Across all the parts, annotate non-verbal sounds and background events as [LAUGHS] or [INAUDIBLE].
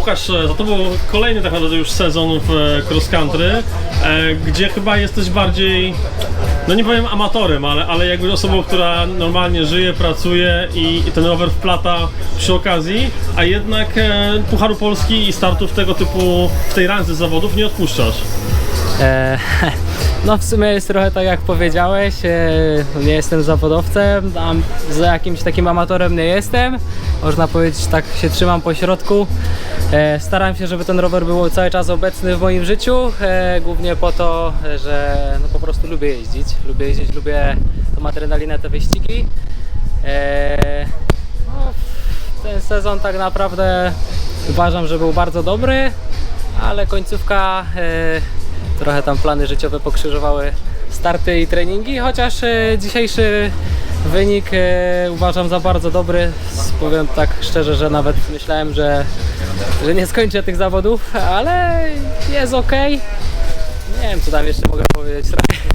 Łukasz, e, to był kolejny tak naprawdę już sezon w e, cross country, e, gdzie chyba jesteś bardziej, no nie powiem amatorem, ale, ale jakby osobą, która normalnie żyje, pracuje i, i ten rower wplata przy okazji, a jednak Pucharu Polski i startów tego typu w tej randze zawodów nie odpuszczasz. E, [LAUGHS] no w sumie jest trochę tak jak powiedziałeś, nie jestem zawodowcem, za jakimś takim amatorem nie jestem. Można powiedzieć, tak się trzymam po środku. E, staram się, żeby ten rower był cały czas obecny w moim życiu, e, głównie po to, że no, po prostu lubię jeździć. Lubię jeździć, lubię tą adrenalinę, te wyścigi. E, no, ten sezon tak naprawdę uważam, że był bardzo dobry, ale końcówka trochę tam plany życiowe pokrzyżowały starty i treningi, chociaż e, dzisiejszy wynik e, uważam za bardzo dobry. Powiem tak szczerze, że nawet myślałem, że, że nie skończę tych zawodów, ale jest ok. Nie wiem, co tam jeszcze mogę powiedzieć.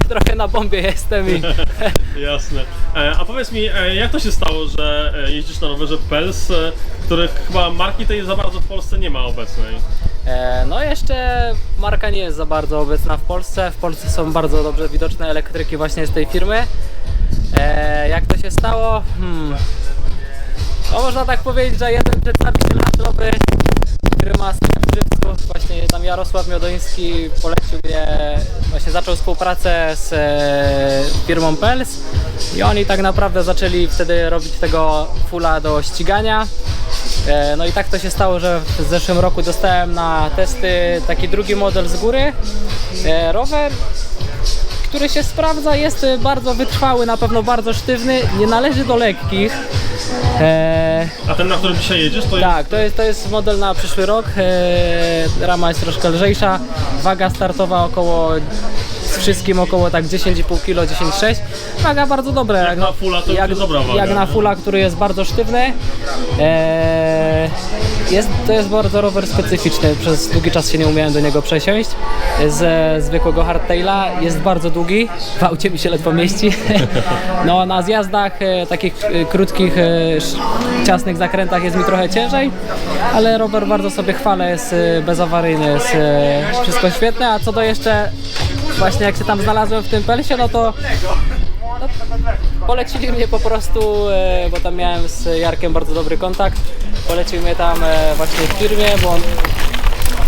Trochę, na bombie jestem i [LAUGHS] Jasne. E, a powiedz mi, jak to się stało, że jeździsz na rowerze Pels, których chyba marki tej za bardzo w Polsce nie ma obecnej? E, No jeszcze marka nie jest za bardzo obecna w Polsce. W Polsce są bardzo dobrze widoczne elektryki właśnie z tej firmy. E, Jak to się stało? Hmm. No można tak powiedzieć, że jeden przedstawiciel handlowy, który ma sklep w Żywcu, właśnie tam Jarosław Miodoński polecił mnie, właśnie zaczął współpracę z e, firmą Pels i oni tak naprawdę zaczęli wtedy robić tego fulla do ścigania. E, No i tak to się stało, że w zeszłym roku dostałem na testy taki drugi model z góry. E, Rower, który się sprawdza, jest bardzo wytrwały, na pewno bardzo sztywny, nie należy do lekkich. E, A ten, na którym dzisiaj jedziesz, to tak, to jest, to jest model na przyszły rok. Rama jest troszkę lżejsza, waga startowa około z wszystkim około tak 10,5 kg, 10,6. Waga bardzo dobra. Jak na fulla to już jest dobra waga, Jak na nie? fulla, który jest bardzo sztywny. E, jest, to jest bardzo rower specyficzny. Przez długi czas się nie umiałem do niego przesiąść. Ze zwykłego hardtaila jest bardzo długi. W aucie mi się ledwo mieści. No na zjazdach e, takich e, krótkich, e, ciasnych zakrętach jest mi trochę ciężej, ale rower bardzo sobie chwalę, jest e, bezawaryjny, jest e, wszystko świetne, a co do jeszcze właśnie jak się tam znalazłem w tym pelsie, no to no, polecili mnie po prostu, e, bo tam miałem z Jarkiem bardzo dobry kontakt, polecił mnie tam e, właśnie w firmie, bo on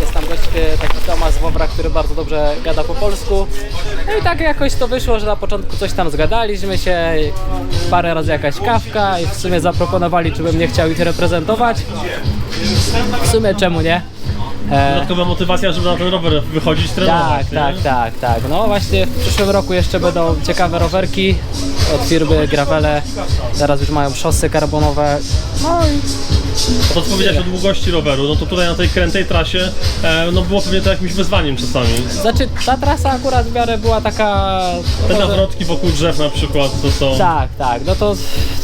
jest tam gość e, taki Tomasz z Wowra, który bardzo dobrze gada po polsku. No i tak jakoś to wyszło, że na początku coś tam zgadaliśmy się, parę razy jakaś kawka i w sumie zaproponowali, czy bym nie chciał ich reprezentować. W sumie czemu nie? Dodatkowa motywacja, żeby na ten rower wychodzić, trenować. tak, nie? tak, tak, tak. No właśnie w przyszłym roku jeszcze będą ciekawe rowerki od firmy Gravele. Teraz już mają szosy karbonowe. No i A to co powiedziałeś o długości roweru, no to tutaj na tej krętej trasie, e, no było pewnie to jakimś wyzwaniem czasami. znaczy ta trasa akurat w miarę była taka. Te no, nawrotki wokół drzew na przykład, to są... Tak, tak, no to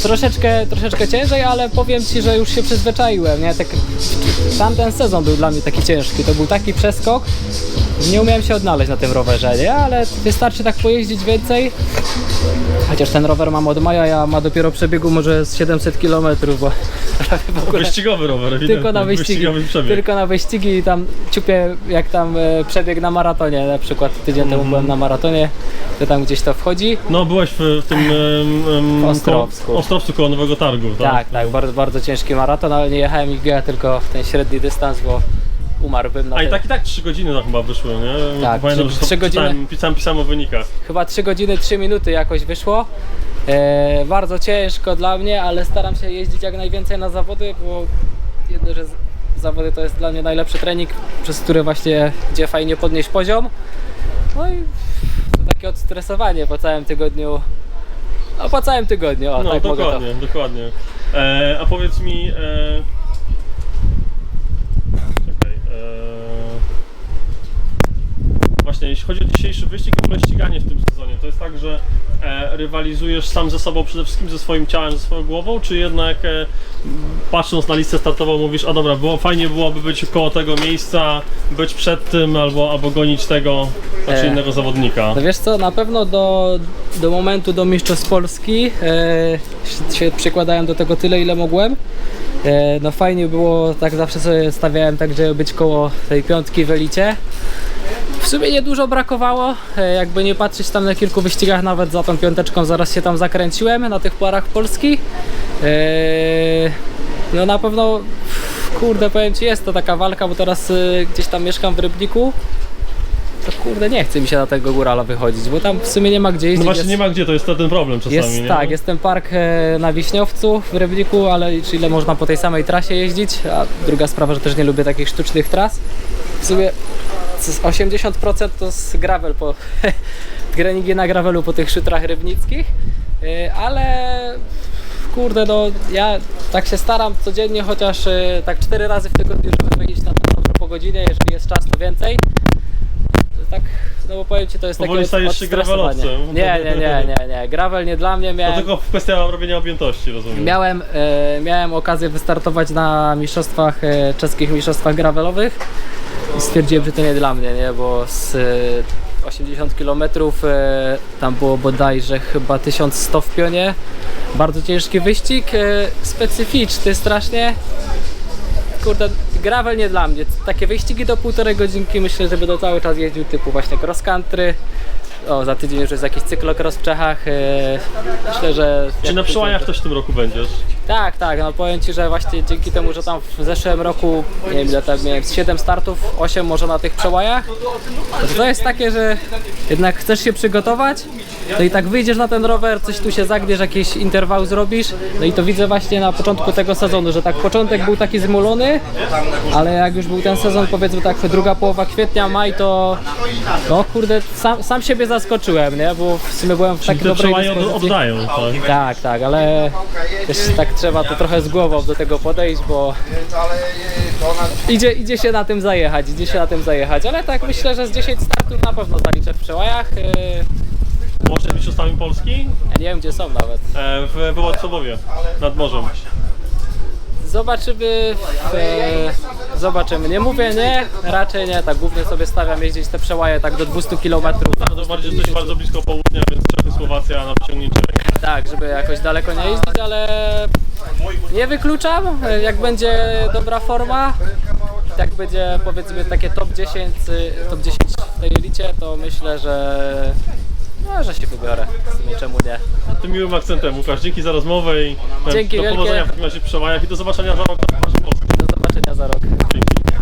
troszeczkę, troszeczkę ciężej, ale powiem Ci, że już się przyzwyczaiłem, nie? Tak, tamten sezon był dla mnie taki ciężki, to był taki przeskok, że nie umiałem się odnaleźć na tym rowerze, nie? Ale wystarczy tak pojeździć więcej, chociaż ten rower mam od maja, ja ma dopiero przebiegu może z 700 km, bo [LAUGHS] w ogóle Wyścigowy rower, tylko na wyścigi, tylko na wyścigi i tam ciupię jak tam e, przebieg na maratonie, na przykład tydzień temu byłem na maratonie, to tam gdzieś to wchodzi. No byłeś w, w tym... em, em, W Ostrowsku. Koło, Ostrowcu koło Nowego Targu, tak? Tak, tak, bardzo, bardzo ciężki maraton, ale nie jechałem IGA tylko w ten średni dystans, bo umarłbym na A i tak i tak 3 godziny no chyba wyszły, nie? Tak, Pamiętam, trzy- że to trzy godziny. Pisałem, pisałem, pisałem o wynikach. Chyba 3 godziny 3 minuty jakoś wyszło. E, bardzo ciężko dla mnie, ale staram się jeździć jak najwięcej na zawody, bo jedno, że z- zawody to jest dla mnie najlepszy trening, przez który właśnie gdzie fajnie podnieść poziom. No i to takie odstresowanie po całym tygodniu. No po całym tygodniu, o No tak mogę to. dokładnie, dokładnie. E, a powiedz mi... E... Czekaj. E... Właśnie, jeśli chodzi o dzisiejszy wyścig, w ogóle ściganie w tym sezonie, to jest tak, że e, rywalizujesz sam ze sobą, przede wszystkim ze swoim ciałem, ze swoją głową, czy jednak e, patrząc na listę startową mówisz, a dobra, było, fajnie byłoby być koło tego miejsca, być przed tym, albo, albo gonić tego, E. innego zawodnika. No wiesz co, na pewno do, do momentu do Mistrzostw Polski e, się przykładałem do tego tyle, ile mogłem. E, No fajnie było, tak zawsze sobie stawiałem tak, żeby być koło tej piątki w elicie. W sumie niedużo brakowało, e, jakby nie patrzeć tam na kilku wyścigach, nawet za tą piąteczką zaraz się tam zakręciłem na tych parach Polski. E, No na pewno, kurde powiem Ci, jest to taka walka, bo teraz e, gdzieś tam mieszkam w Rybniku. To kurde, nie chce mi się na tego górala wychodzić, bo tam w sumie nie ma gdzie No jeździć. właśnie jest- nie ma gdzie, to jest ten problem czasami, jest, nie? tak, jest ten park na Wiśniowcu w Rybniku, ale czy ile można po tej samej trasie jeździć? A druga sprawa, że też nie lubię takich sztucznych tras. W sumie z 80% to z gravel po [LAUGHS] treningi na gravelu po tych szytrach rybnickich, E, ale kurde no ja tak się staram codziennie chociaż e, tak cztery razy w tygodniu, żeby wyjść na to po godzinie, jeżeli jest czas to więcej. Tak, no bo powiem Ci, to jest Powoli takie stajesz się gravelowcem. Nie, nie, nie, nie, nie. Gravel nie dla mnie. To Miałem, tylko kwestia robienia objętości, rozumiem. miałem, e, miałem okazję wystartować na mistrzostwach, e, czeskich mistrzostwach gravelowych i stwierdziłem, że to nie dla mnie, nie, bo z e, 80 km e, tam było bodajże chyba 1100 w pionie. Bardzo ciężki wyścig, e, specyficzny strasznie. Kurde, gravel nie dla mnie. Takie wyścigi do półtorej godzinki myślę, że będę cały czas jeździł typu właśnie cross country. O, za tydzień już jest jakiś cyklokross w Czechach. e, Myślę, że... Czy na przełajach też w tym roku będziesz? Tak, tak, no powiem Ci, że właśnie dzięki temu, że tam w zeszłym roku, nie wiem ile tam miałem, z 7 startów, 8 może na tych przełajach, to, to jest takie, że jednak chcesz się przygotować, to i tak wyjdziesz na ten rower, coś tu się zagniesz, jakiś interwał zrobisz, no i to widzę właśnie na początku tego sezonu, że tak początek był taki zmulony, ale jak już był ten sezon, powiedzmy tak druga połowa kwietnia, maj, to no kurde, sam, sam siebie zaskoczyłem, nie, bo w sumie byłem w tak te dobrej dyspozycji. oddają, tak? Tak, tak, ale też tak trzeba to trochę z głową do tego podejść, bo idzie, idzie się na tym zajechać, idzie się na tym zajechać, ale tak myślę, że z 10 startów na pewno zaliczę w przełajach. Yy, Może mistrzostwami Polski? Ja nie wiem gdzie są nawet. E, w Wyładcowowie, nad morzem. Zobaczymy, e, zobaczymy. Nie mówię nie, raczej nie, tak głównie sobie stawiam jeździć te przełaje tak do 200 km. Tak, to bardziej, jesteś bardzo blisko południa, więc Czechy, Słowacja na wyciągnięcie. Tak, żeby jakoś daleko nie jeździć, ale nie wykluczam, jak będzie dobra forma, jak będzie powiedzmy takie top 10, y, top 10 w tej elicie, to myślę, że no, że się wybiorę. W sumie czemu nie. Tym miłym akcentem, Łukasz, dzięki za rozmowę i e, Dzięki do wielkie. powodzenia w takim razie w przełajach i do zobaczenia za rok. Do zobaczenia za rok. Dzięki.